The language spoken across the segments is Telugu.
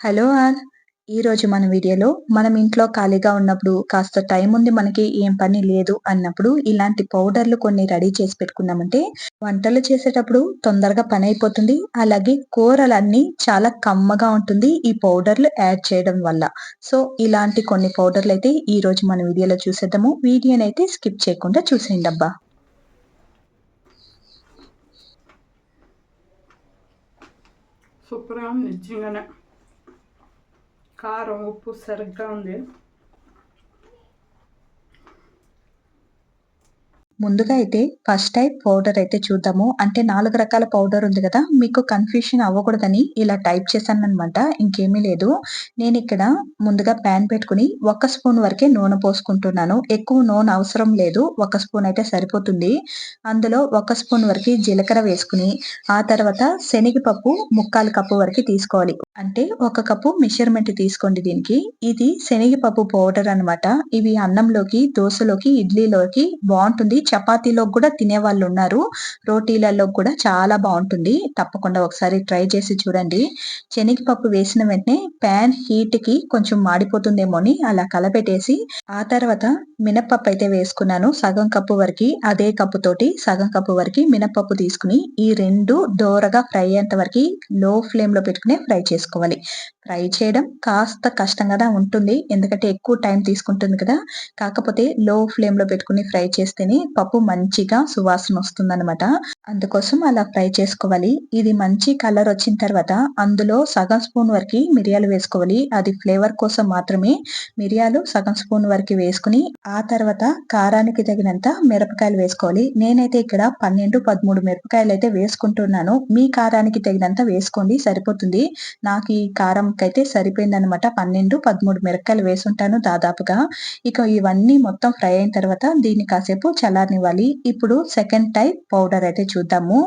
Hello all. ఈరోజు మన వీడియోలో మనం ఇంట్లో ఖాళీగా ఉన్నప్పుడు కాస్త టైం ఉంది మనకి ఏం పని లేదు అన్నప్పుడు ఇలాంటి పౌడర్లు కొన్ని రెడీ చేసి పెట్టుకున్నామంటే వంటలు చేసేటప్పుడు తొందరగా పని అయిపోతుంది. అలాగే కూరలన్నీ చాలా కమ్మగా ఉంటుంది ఈ పౌడర్లు యాడ్ చేయడం వల్ల. సో ఇలాంటి కొన్ని పౌడర్లు అయితే ఈ రోజు మన వీడియోలో చూసేద్దాము. వీడియోని అయితే స్కిప్ చేయకుండా చూసేయండి అబ్బా. సూపర్గా నిజంగానే. కారం ఉప్పు సరిగ్గా ఉంది. ముందుగా అయితే ఫస్ట్ టైప్ పౌడర్ అయితే చూద్దాము. అంటే నాలుగు రకాల పౌడర్ ఉంది కదా మీకు కన్ఫ్యూషన్ అవ్వకూడదని ఇలా టైప్ చేశాను అనమాట ఇంకేమీ లేదు. నేను ఇక్కడ ముందుగా ప్యాన్ పెట్టుకుని ఒక స్పూన్ వరకే నూనె పోసుకుంటున్నాను. ఎక్కువ నూనె అవసరం లేదు ఒక స్పూన్ అయితే సరిపోతుంది. అందులో ఒక స్పూన్ వరకు జీలకర్ర వేసుకుని ఆ తర్వాత శనగపప్పు ముక్కాలు కప్పు వరకు తీసుకోవాలి. అంటే ఒక కప్పు మెషర్మెంట్ తీసుకోండి దీనికి. ఇది శనగపప్పు పౌడర్ అనమాట ఇవి అన్నంలోకి దోశలోకి ఇడ్లీలోకి బాగుంటుంది చపాతీలో కూడా తినే వాళ్ళు ఉన్నారు రోటీలలో కూడా చాలా బాగుంటుంది. తప్పకుండా ఒకసారి ట్రై చేసి చూడండి. శనగపప్పు వేసిన వెంటనే ప్యాన్ హీట్కి కొంచెం మాడిపోతుందేమో అని అలా కలపెట్టేసి ఆ తర్వాత మినప్పప్పు అయితే వేసుకున్నాను. సగం కప్పు వరకు అదే కప్పు తోటి సగం కప్పు వరకు మినప్పప్పు తీసుకుని ఈ రెండు దోరగా ఫ్రై అయ్యేంత వరకు లో ఫ్లేమ్లో పెట్టుకుని ఫ్రై చేసుకోవాలి. ఫ్రై చేయడం కాస్త కష్టంగా ఉంటుంది. ఎందుకంటే ఎక్కువ టైం తీసుకుంటుంది కదా. కాకపోతే లో ఫ్లేమ్లో పెట్టుకుని ఫ్రై చేస్తేనే పప్పు మంచిగా సువాసన వస్తుంది అనమాట అందుకోసం అలా ఫ్రై చేసుకోవాలి. ఇది మంచి కలర్ వచ్చిన తర్వాత అందులో సగం స్పూన్ వరకు మిరియాలు వేసుకోవాలి. అది ఫ్లేవర్ కోసం మాత్రమే మిరియాలు సగం స్పూన్ వరకు వేసుకుని ఆ తర్వాత కారానికి తగినంత మిరపకాయలు వేసుకోవాలి. నేనైతే ఇక్కడ పన్నెండు పదమూడు మిరపకాయలు అయితే వేసుకుంటున్నాను. మీ కారానికి తగినంత వేసుకోండి సరిపోతుంది. నాకు ఈ కారం అయితే సరిపోయింది అనమాట పన్నెండు పదమూడు మిరపకాయలు వేసుంటాను దాదాపుగా. ఇక ఇవన్నీ మొత్తం ఫ్రై అయిన తర్వాత దీన్ని కాసేపు కానివ్వాలి ఇప్పుడు సెకండ్ టైప్ పౌడర్ అయితే చూద్దాము.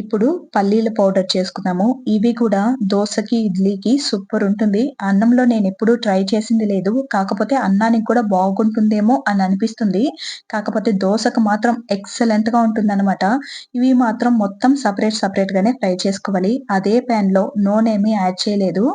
ఇప్పుడు పల్లీల పౌడర్ చేసుకున్నాము ఇవి కూడా దోశకి ఇడ్లీకి సూపర్ ఉంటుంది. అన్నంలో నేను ఎప్పుడు ట్రై చేసింది లేదు. కాకపోతే అన్నానికి కూడా బాగుంటుందేమో అని అనిపిస్తుంది. కాకపోతే దోశకు మాత్రం ఎక్సలెంట్గా ఉంటుంది అనమాట ఇవి మాత్రం మొత్తం సపరేట్ సపరేట్ గానే ఫ్రై చేసుకోవాలి. అదే ప్యాన్లో నూనె యాడ్ చేయలేదు.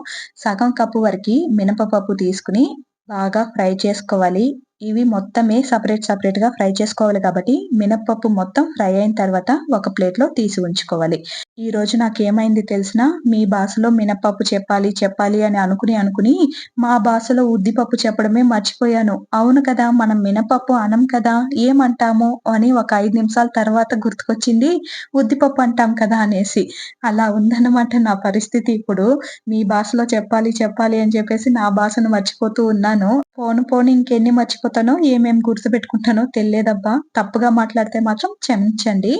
సగం కప్పు వరకు మినపప్పు తీసుకుని బాగా ఫ్రై చేసుకోవాలి. ఇవి మొత్తమే సపరేట్ సపరేట్గా ఫ్రై చేసుకోవాలి కాబట్టి మినప్పప్పు మొత్తం ఫ్రై అయిన తర్వాత ఒక ప్లేట్లో తీసి ఉంచుకోవాలి. ఈ రోజు నాకు ఏమైంది తెలిసిన మీ భాషలో మినప్పప్పు చెప్పాలి చెప్పాలి అని అనుకుని అనుకుని మా భాషలో ఉద్దిపప్పు చెప్పడమే మర్చిపోయాను. అవును కదా మనం మినపప్పు అనం కదా ఏమంటాము అని ఒక ఐదు నిమిషాల తర్వాత గుర్తుకొచ్చింది ఉద్దిపప్పు అంటాం కదా అనేసి. అలా ఉందన్నమాట నా పరిస్థితి ఇప్పుడు. మీ భాషలో చెప్పాలి చెప్పాలి అని చెప్పేసి నా భాషను మర్చిపోతూ ఉన్నాను. పోను పోను ఇంకెన్ని మర్చిపోతానో ఏమేం గుర్తుపెట్టుకుంటానో తెలియదబ్బా. తప్పుగా మాట్లాడితే మాత్రం క్షమించండి.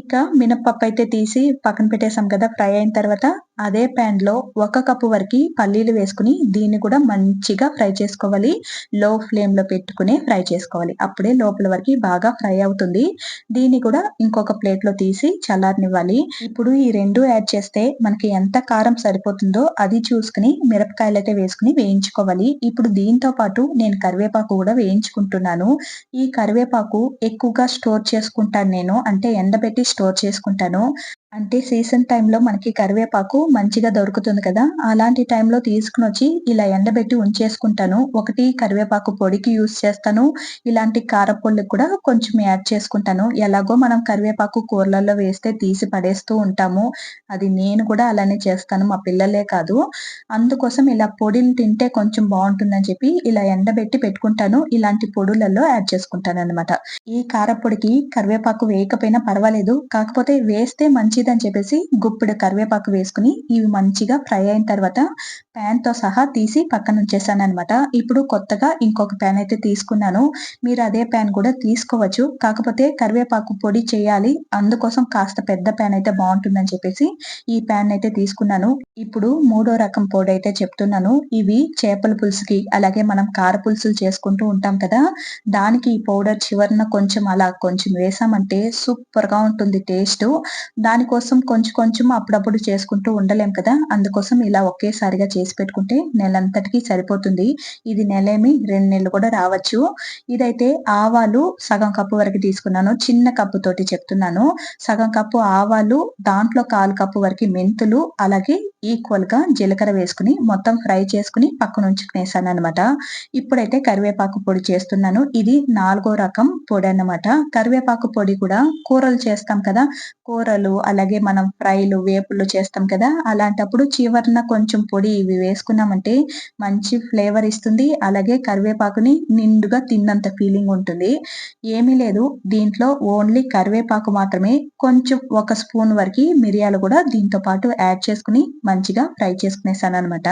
ఇక మినప్పప్పు అయితే తీసి పక్కన పెట్టేసాం కదా ఫ్రై అయిన తర్వాత అదే ప్యాన్లో ఒక కప్పు వరకు పల్లీలు వేసుకుని దీన్ని కూడా మంచిగా ఫ్రై చేసుకోవాలి. లో ఫ్లేమ్లో పెట్టుకుని ఫ్రై చేసుకోవాలి. అప్పుడే లోపల వరకు బాగా ఫ్రై అవుతుంది. దీన్ని కూడా ఇంకొక ప్లేట్లో తీసి చల్లారనివ్వాలి. ఇప్పుడు ఈ రెండు యాడ్ చేస్తే మనకి ఎంత కారం సరిపోతుందో అది చూసుకుని మిరపకాయలు అయితే వేసుకుని వేయించుకోవాలి. ఇప్పుడు దీంతో పాటు నేను కరివేపాకు కూడా వేయించుకుంటున్నాను. ఈ కరివేపాకు ఎక్కువగా స్టోర్ చేసుకుంటాను నేను. అంటే ఎండబెట్టి స్టోర్ చేసుకుంటాను. అంటే సీజన్ టైంలో మనకి కరివేపాకు మంచిగా దొరుకుతుంది కదా. అలాంటి టైంలో తీసుకుని వచ్చి ఇలా ఎండబెట్టి ఉంచేసుకుంటాను. ఒకటి కరివేపాకు పొడికి యూస్ చేస్తాను. ఇలాంటి కారపొళ్ళకి కూడా కొంచెం యాడ్ చేసుకుంటాను. ఎలాగో మనం కరివేపాకు కూరలలో వేస్తే తీసి పడేస్తూ ఉంటాము. అది నేను కూడా అలానే చేస్తాను. మా పిల్లలే కాదు. అందుకోసం ఇలా పొడిలు తింటే కొంచెం బాగుంటుందని చెప్పి ఇలా ఎండబెట్టి పెట్టుకుంటాను. ఇలాంటి పొడులలో యాడ్ చేసుకుంటాను అనమాట ఈ కారపొడికి కరివేపాకు వేయకపోయినా పర్వాలేదు. కాకపోతే వేస్తే మంచిదని చెప్పేసి గుప్పిడు కరివేపాకు వేసుకుని ఇవి మంచిగా ఫ్రై అయిన తర్వాత ప్యాన్తో సహా తీసి పక్కన ఉంచేసాను అనమాట ఇప్పుడు కొత్తగా ఇంకొక ప్యాన్ అయితే తీసుకున్నాను. మీరు అదే ప్యాన్ కూడా తీసుకోవచ్చు. కాకపోతే కరివేపాకు పొడి చేయాలి. అందుకోసం కాస్త పెద్ద ప్యాన్ అయితే బాగుంటుందని చెప్పేసి ఈ ప్యాన్ అయితే తీసుకున్నాను. ఇప్పుడు మూడో రకం పొడి అయితే చెప్తున్నాను. ఇవి చేపల పులుసుకి అలాగే మనం కార పులుసులు చేసుకుంటూ ఉంటాం కదా దానికి ఈ పౌడర్ చివరిన కొంచెం అలా కొంచెం వేసామంటే సూపర్గా ఉంటుంది టేస్ట్. దానికోసం కొంచెం కొంచెం అప్పుడప్పుడు చేసుకుంటూ ఉండలేం కదా? అందుకోసం ఇలా ఒకేసారిగా చేసి పెట్టుకుంటే నెలంతటికి సరిపోతుంది. ఇది నెలేమి రెండు నెలలు కూడా రావచ్చు. ఇదైతే ఆవాలు సగం కప్పు వరకు తీసుకున్నాను. చిన్న కప్పు తోటి చెప్తున్నాను. సగం కప్పు ఆవాలు దాంట్లో కాలు కప్పు వరకు మెంతులు అలాగే ఈక్వల్గా జీలకర్ర వేసుకుని మొత్తం ఫ్రై చేసుకుని పక్కన ఉంచుకునేసాను అనమాట ఇప్పుడైతే కరివేపాకు పొడి చేస్తున్నాను. ఇది నాలుగో రకం పొడి అన్నమాట. కరివేపాకు పొడి కూడా కూరలు చేస్తాం కదా? కూరలు అలాగే మనం ఫ్రైలు వేపులు చేస్తాం కదా? అలాంటప్పుడు చివరన కొంచెం పొడి ఇవి వేసుకున్నామంటే మంచి ఫ్లేవర్ ఇస్తుంది. అలాగే కరివేపాకుని నిండుగా తిన్నంత ఫీలింగ్ ఉంటుంది. ఏమీ లేదు. దీంట్లో ఓన్లీ కరివేపాకు మాత్రమే కొంచెం ఒక స్పూన్ వరకు మిరియాలు కూడా దీంతో పాటు యాడ్ చేసుకుని మంచిగా ఫ్రై చేసుకునేసాను అనమాట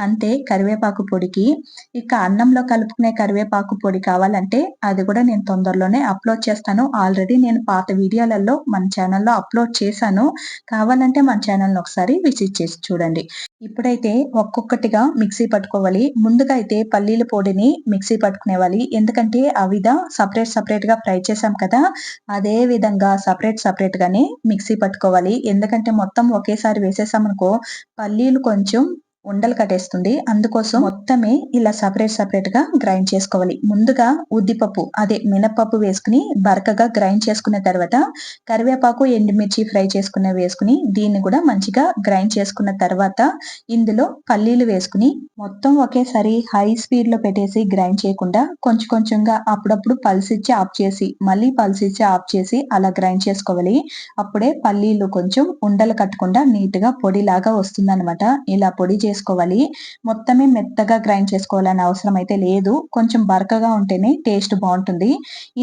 అంతే కరివేపాకు పొడికి. ఇక అన్నంలో కలుపుకునే కరివేపాకు పొడి కావాలంటే అది కూడా నేను తొందరలోనే అప్లోడ్ చేస్తాను. ఆల్రెడీ నేను పాత వీడియోలలో మన ఛానల్లో అప్లోడ్ చేశాను. కావాలంటే మన ఛానల్ని ఒకసారి విజిట్ చేసి చూడండి. ఇప్పుడైతే ఒక్కొక్కటిగా మిక్సీ పట్టుకోవాలి. ముందుగా అయితే పల్లీల పొడిని మిక్సీ పట్టుకునేవాలి. ఎందుకంటే అవిధ సపరేట్ సపరేట్గా ఫ్రై చేసాం కదా అదే విధంగా సపరేట్ సపరేట్ గానే మిక్సీ పట్టుకోవాలి. ఎందుకంటే మొత్తం ఒకేసారి వేసేసామనుకో పల్లీలు కొంచెం ఉండలు కట్టేస్తుంది. అందుకోసం మొత్తమే ఇలా సపరేట్ సపరేట్గా గ్రైండ్ చేసుకోవాలి. ముందుగా ఉద్దిపప్పు అదే మినపప్పు వేసుకుని బరకగా గ్రైండ్ చేసుకున్న తర్వాత కరివేపాకు ఎండుమిర్చి ఫ్రై చేసుకున్న వేసుకుని దీన్ని కూడా మంచిగా గ్రైండ్ చేసుకున్న తర్వాత ఇందులో పల్లీలు వేసుకుని మొత్తం ఒకేసారి హై స్పీడ్లో పెట్టేసి గ్రైండ్ చేయకుండా కొంచెం కొంచెంగా అప్పుడప్పుడు పల్సిచ్చి ఆఫ్ చేసి మళ్ళీ పల్సిచ్చి ఆఫ్ చేసి అలా గ్రైండ్ చేసుకోవాలి. అప్పుడే పల్లీలు కొంచెం ఉండలు కట్టకుండా నీట్గా పొడి లాగా వస్తుంది ఇలా పొడి చేసుకోవాలి. మొత్తమే మెత్తగా గ్రైండ్ చేసుకోవాలని అవసరం అయితే లేదు. కొంచెం బరకగా ఉంటేనే టేస్ట్ బాగుంటుంది.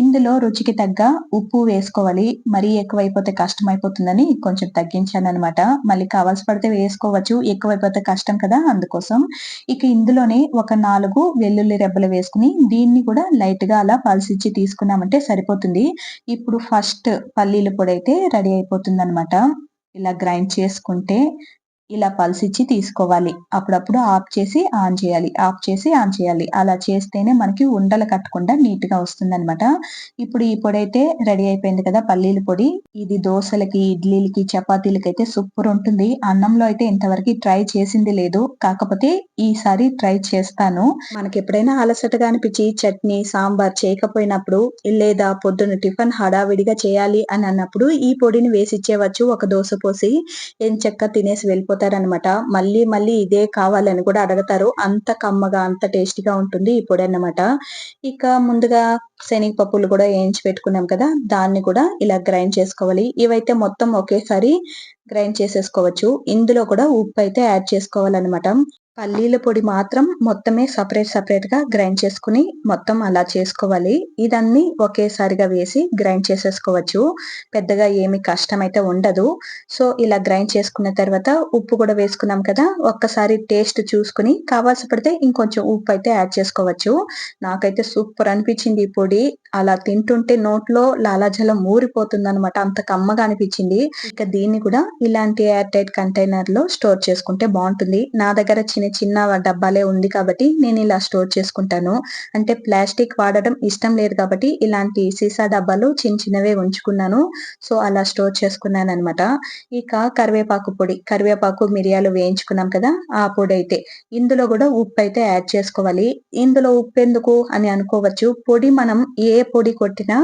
ఇందులో రుచికి తగ్గ ఉప్పు వేసుకోవాలి. మరీ ఎక్కువైపోతే కష్టం అయిపోతుందని కొంచెం తగ్గించాను అనమాట మళ్ళీ కావాల్సి పడితే వేసుకోవచ్చు. ఎక్కువైపోతే కష్టం కదా అందుకోసం. ఇక ఇందులోనే ఒక నాలుగు వెల్లుల్లి రెబ్బలు వేసుకుని దీన్ని కూడా లైట్గా అలా పల్సిచ్చి తీసుకున్నామంటే సరిపోతుంది. ఇప్పుడు ఫస్ట్ పల్లీల పొడి అయితే రెడీ అయిపోతుంది అనమాట ఇలా గ్రైండ్ చేసుకుంటే ఇలా పల్సిచ్చి తీసుకోవాలి. అప్పుడప్పుడు ఆఫ్ చేసి ఆన్ చేయాలి. ఆఫ్ చేసి ఆన్ చేయాలి. అలా చేస్తేనే మనకి ఉండలు కట్టకుండా నీట్గా వస్తుంది అనమాట ఇప్పుడు ఈ పొడి అయితే రెడీ అయిపోయింది కదా పల్లీల పొడి. ఇది దోశలకి ఇడ్లీలకి చపాతీలకి అయితే సూపర్ ఉంటుంది. అన్నంలో అయితే ఇంతవరకు ట్రై చేసింది లేదు. కాకపోతే ఈసారి ట్రై చేస్తాను. మనకి ఎప్పుడైనా అలసటగా అనిపించి చట్నీ సాంబార్ చేయకపోయినప్పుడు లేదా పొద్దున్న టిఫిన్ హడావిడిగా చేయాలి అని అన్నప్పుడు ఈ పొడిని వేసి ఇచ్చేవచ్చు. ఒక దోశ పోసి ఏం చెక్క తినేసి అయిపోతారనమాట మళ్ళీ మళ్ళీ ఇదే కావాలని కూడా అడగతారు. అంత కమ్మగా అంత టేస్టీగా ఉంటుంది ఈ పొడి అన్నమాట. ఇక ముందుగా శనగపప్పులు కూడా వేయించి పెట్టుకున్నాం కదా దాన్ని కూడా ఇలా గ్రైండ్ చేసుకోవాలి. ఇవైతే మొత్తం ఒకేసారి గ్రైండ్ చేసేసుకోవచ్చు. ఇందులో కూడా ఉప్పు అయితే యాడ్ చేసుకోవాలన్నమాట. పల్లీల పొడి మాత్రం మొత్తమే సపరేట్ సపరేట్గా గ్రైండ్ చేసుకుని మొత్తం అలా చేసుకోవాలి. ఇదన్నీ ఒకేసారిగా వేసి గ్రైండ్ చేసేసుకోవచ్చు. పెద్దగా ఏమి కష్టం అయితే ఉండదు. సో ఇలా గ్రైండ్ చేసుకున్న తర్వాత ఉప్పు కూడా వేసుకున్నాం కదా ఒక్కసారి టేస్ట్ చూసుకుని కావాల్సి పడితే ఇంకొంచెం ఉప్పు అయితే యాడ్ చేసుకోవచ్చు. నాకైతే సూపర్ అనిపించింది ఈ పొడి. అలా తింటుంటే నోట్లో లాలాజలం ఊరిపోతుంది అనమాట అంత కమ్మగా అనిపించింది. ఇక దీన్ని కూడా ఇలాంటి ఎయిర్ టైట్ కంటైనర్లో స్టోర్ చేసుకుంటే బాగుంటుంది. నా దగ్గర చిన్న చిన్న డబ్బాలే ఉంది కాబట్టి నేను ఇలా స్టోర్ చేసుకుంటాను. అంటే ప్లాస్టిక్ వాడడం ఇష్టం లేదు కాబట్టి ఇలాంటి సీసా డబ్బాలు చిన్న చిన్నవే ఉంచుకున్నాను. సో అలా స్టోర్ చేసుకున్నాను అనమాట ఇక కరివేపాకు పొడి. కరివేపాకు మిరియాలు వేయించుకున్నాం కదా ఆ పొడి అయితే. ఇందులో కూడా ఉప్పు అయితే యాడ్ చేసుకోవాలి. ఇందులో ఉప్పు ఎందుకు అని అనుకోవచ్చు. పొడి మనం ఏ పొడి కొట్టినా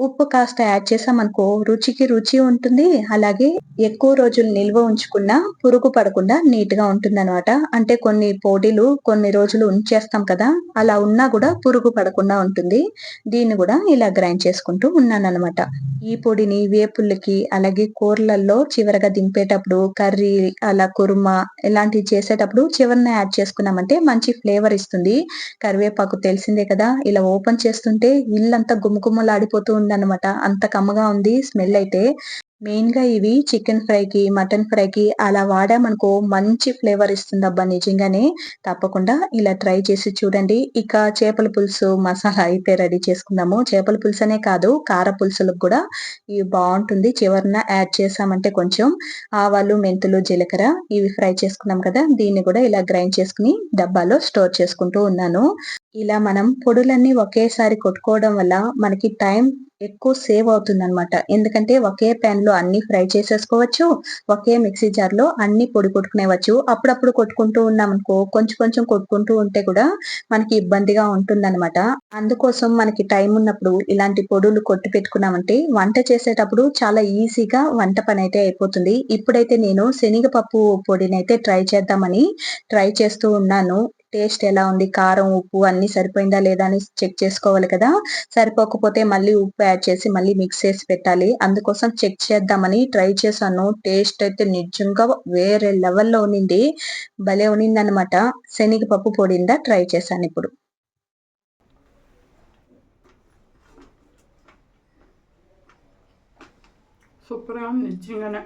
ఉప్పు కాస్త యాడ్ చేసామనుకో రుచికి రుచి ఉంటుంది. అలాగే ఎక్కువ రోజులు నిల్వ ఉంచుకున్నా పురుగు పడకుండా నీట్గా ఉంటుంది అనమాట అంటే కొన్ని పొడిలు కొన్ని రోజులు ఉంచేస్తాం కదా అలా ఉన్నా కూడా పురుగు పడకుండా ఉంటుంది. దీన్ని కూడా ఇలా గ్రైండ్ చేసుకుంటూ ఉన్నాను అనమాట ఈ పొడిని వేపుళ్ళకి అలాగే కూరలలో చివరగా దింపేటప్పుడు కర్రీ అలా కుర్మా ఇలాంటివి చేసేటప్పుడు చివరిన యాడ్ చేసుకున్నామంటే మంచి ఫ్లేవర్ ఇస్తుంది. కరివేపాకు తెలిసిందే కదా ఇలా ఓపెన్ చేస్తుంటే ఇళ్ళ గుమ్మగుమ్మలాడిపోతూ ఉంది అనమాట అంత కమ్మగా ఉంది స్మెల్ అయితే. మెయిన్గా ఇవి చికెన్ ఫ్రైకి మటన్ ఫ్రైకి అలా వాడామనుకో మంచి ఫ్లేవర్ ఇస్తుంది అబ్బా నిజంగానే. తప్పకుండా ఇలా ట్రై చేసి చూడండి. ఇక చేపల పులుసు మసాలా అయితే రెడీ చేసుకుందాము. చేపల పులుసు అనే కాదు కార పులుసులకు కూడా ఇవి బాగుంటుంది. చివరిన యాడ్ చేసామంటే కొంచెం ఆవాలు మెంతులు జీలకర్ర ఇవి ఫ్రై చేసుకున్నాం కదా. దీన్ని కూడా ఇలా గ్రైండ్ చేసుకుని డబ్బాలో స్టోర్ చేసుకుంటూ ఉన్నాను. ఇలా మనం పొడులన్నీ ఒకేసారి కొట్టుకోవడం వల్ల మనకి టైం ఎక్కువ సేవ్ అవుతుందనమాట. ఎందుకంటే ఒకే ప్యాన్‌లో అన్నీ ఫ్రై చేసేసుకోవచ్చు. ఒకే మిక్సీ జార్‌లో అన్నీ పొడి కొట్టుకునేవచ్చు. అప్పుడప్పుడు కొట్టుకుంటూ ఉన్నామనుకో కొంచెం కొంచెం కొట్టుకుంటూ ఉంటే కూడా మనకి ఇబ్బందిగా ఉంటుందనమాట. అందుకోసం మనకి టైం ఉన్నప్పుడు ఇలాంటి పొడులు కొట్టి పెట్టుకున్నామంటే వంట చేసేటప్పుడు చాలా ఈజీగా వంట పనైతే అయిపోతుంది. ఇప్పుడైతే నేను శనగపప్పు పొడినైతే ట్రై చేద్దామని ట్రై చేస్తూ ఉన్నాను. టేస్ట్ ఎలా ఉంది? కారం, ఉప్పు అన్నీ సరిపోయిందా లేదా అని చెక్ చేసుకోవాలి కదా! సరిపోకపోతే మళ్ళీ ఉప్పు యాడ్ చేసి మళ్ళీ మిక్స్ చేసి పెట్టాలి. అందుకోసం చెక్ చేద్దామని ట్రై చేశాను. టేస్ట్ అయితే నిజంగా వేరే లెవెల్‌లో ఉన్నింది. భలే ఉన్నిందనమాట. శనగపప్పు పొడిందా ట్రై చేశానిప్పుడు. సూపర్‌గా ఉంది నిజంగానే.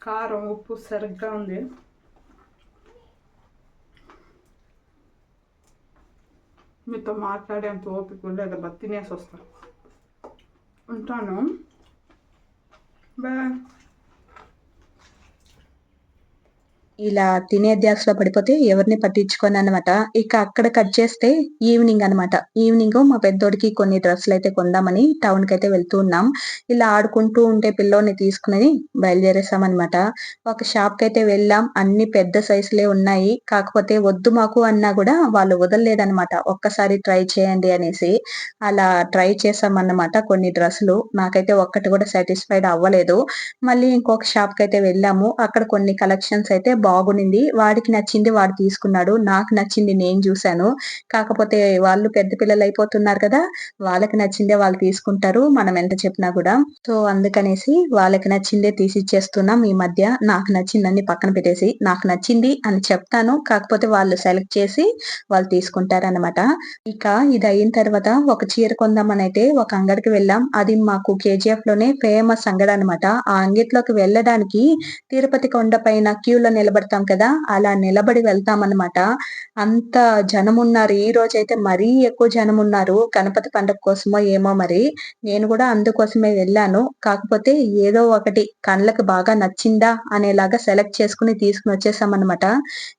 కారం, ఉప్పు సరిగ్గా ఉంది. మీతో మాట్లాడేంత ఓపిక లేదబ్బా తినేసి వస్తాను ఉంటాను. బాయ్. ఇలా తినే ధ్యాసలో పడిపోతే ఎవరిని పట్టించుకోననమాట. ఇక అక్కడ కట్ చేస్తే ఈవినింగ్ అనమాట. ఈవినింగ్ మా పెద్దోడికి కొన్ని డ్రెస్సులు అయితే కొందామని టౌన్కి అయితే వెళ్తూ ఉన్నాం. ఇలా ఆడుకుంటూ ఉంటే పిల్లోడిని తీసుకొని బయలుదేరేసామనమాట. ఒక షాప్కి అయితే వెళ్ళాం. అన్ని పెద్ద సైజులే ఉన్నాయి. కాకపోతే వద్దు మాకు అన్నా కూడా వాళ్ళు వదలలేదనమాట. ఒక్కసారి ట్రై చేయండి అనేసి. అలా ట్రై చేశామన్నమాట కొన్ని డ్రెస్సులు. నాకైతే ఒక్కటి కూడా సాటిస్ఫైడ్ అవ్వలేదు. మళ్ళీ ఇంకొక షాప్కి అయితే వెళ్ళాము. అక్కడ కొన్ని కలెక్షన్స్ అయితే బాగుండింది వాడికి నచ్చింది వాడు తీసుకున్నాడు. నాకు నచ్చింది నేను చూశాను కాకపోతే వాళ్ళు పెద్ద పిల్లలు అయిపోతున్నారు కదా! వాళ్ళకి నచ్చిందే వాళ్ళు తీసుకుంటారు. మనం ఎంత చెప్పినా కూడా సో, అందుకనేసి వాళ్ళకి నచ్చిందే తీసిచ్చేస్తున్నాం ఈ మధ్య. నాకు నచ్చిందని పక్కన పెట్టేసి, నాకు నచ్చింది అని చెప్తాను. కాకపోతే వాళ్ళు సెలెక్ట్ చేసి వాళ్ళు తీసుకుంటారనమాట. ఇక ఇది అయిన తర్వాత ఒక చీర కొందామనైతే ఒక అంగడికి వెళ్ళాం. అది మాకు కేజీఎఫ్లోనే ఫేమస్ అంగడి అనమాట ఆ అంగిట్లోకి వెళ్ళడానికి తిరుపతి కొండ పైన క్యూలో నిలబడతాం కదా! అలా నిలబడి వెళ్తాం అనమాట అంత జనం ఉన్నారు ఈ రోజు అయితే మరీ ఎక్కువ జనం ఉన్నారు గణపతి పండగ కోసమో ఏమో మరి. నేను కూడా అందుకోసమే వెళ్ళాను. కాకపోతే ఏదో ఒకటి కళ్ళకి బాగా నచ్చిందా అనేలాగా సెలెక్ట్ చేసుకొని వచ్చేసామన్నమాట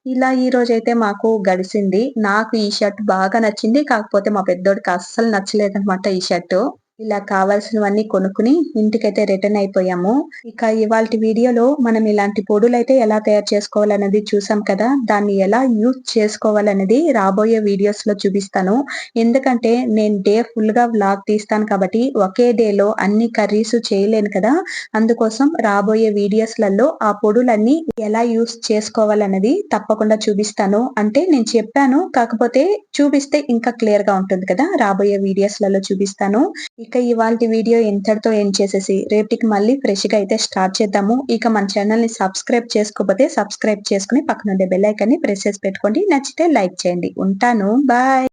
ఇలా ఈ రోజు మాకు గడిసింది. నాకు ఈ షర్ట్ బాగా నచ్చింది. కాకపోతే మా పెద్దోడికి అస్సలు నచ్చలేదనమాట ఈ షర్టు. ఇలా కావాల్సినవన్నీ కొనుక్కుని ఇంటికైతే రిటర్న్ అయిపోయాము. ఇక ఇవాళ వీడియోలో మనం ఇలాంటి పొడులు అయితే ఎలా తయారు చేసుకోవాలన్నది చూసాం కదా! దాన్ని ఎలా యూజ్ చేసుకోవాలనేది రాబోయే వీడియోస్లో చూపిస్తాను. ఎందుకంటే నేను డే ఫుల్గా వ్లాగ్ తీస్తాను కాబట్టి ఒకే డేలో అన్ని కర్రీస్ చేయలేను కదా! అందుకోసం రాబోయే వీడియోస్‌లలో ఆ పొడులన్నీ ఎలా యూజ్ చేసుకోవాలన్నది తప్పకుండా చూపిస్తాను. అంటే నేను చెప్పాను. కాకపోతే చూపిస్తే ఇంకా క్లియర్గా ఉంటుంది కదా! రాబోయే వీడియోస్‌లలో చూపిస్తాను. ఇక ఇవాళ వీడియో ఇంతటితో ఎండ్ చేసేసి రేపటికి మళ్ళీ ఫ్రెష్‌గా అయితే స్టార్ట్ చేద్దాము. ఇక మన ఛానల్ని సబ్స్క్రైబ్ చేసుకోకపోతే సబ్స్క్రైబ్ చేసుకొని పక్కనుండే బెల్ ఐకాన్‌ని ప్రెస్ చేసి పెట్టుకోండి. నచ్చితే లైక్ చేయండి. ఉంటాను. బాయ్.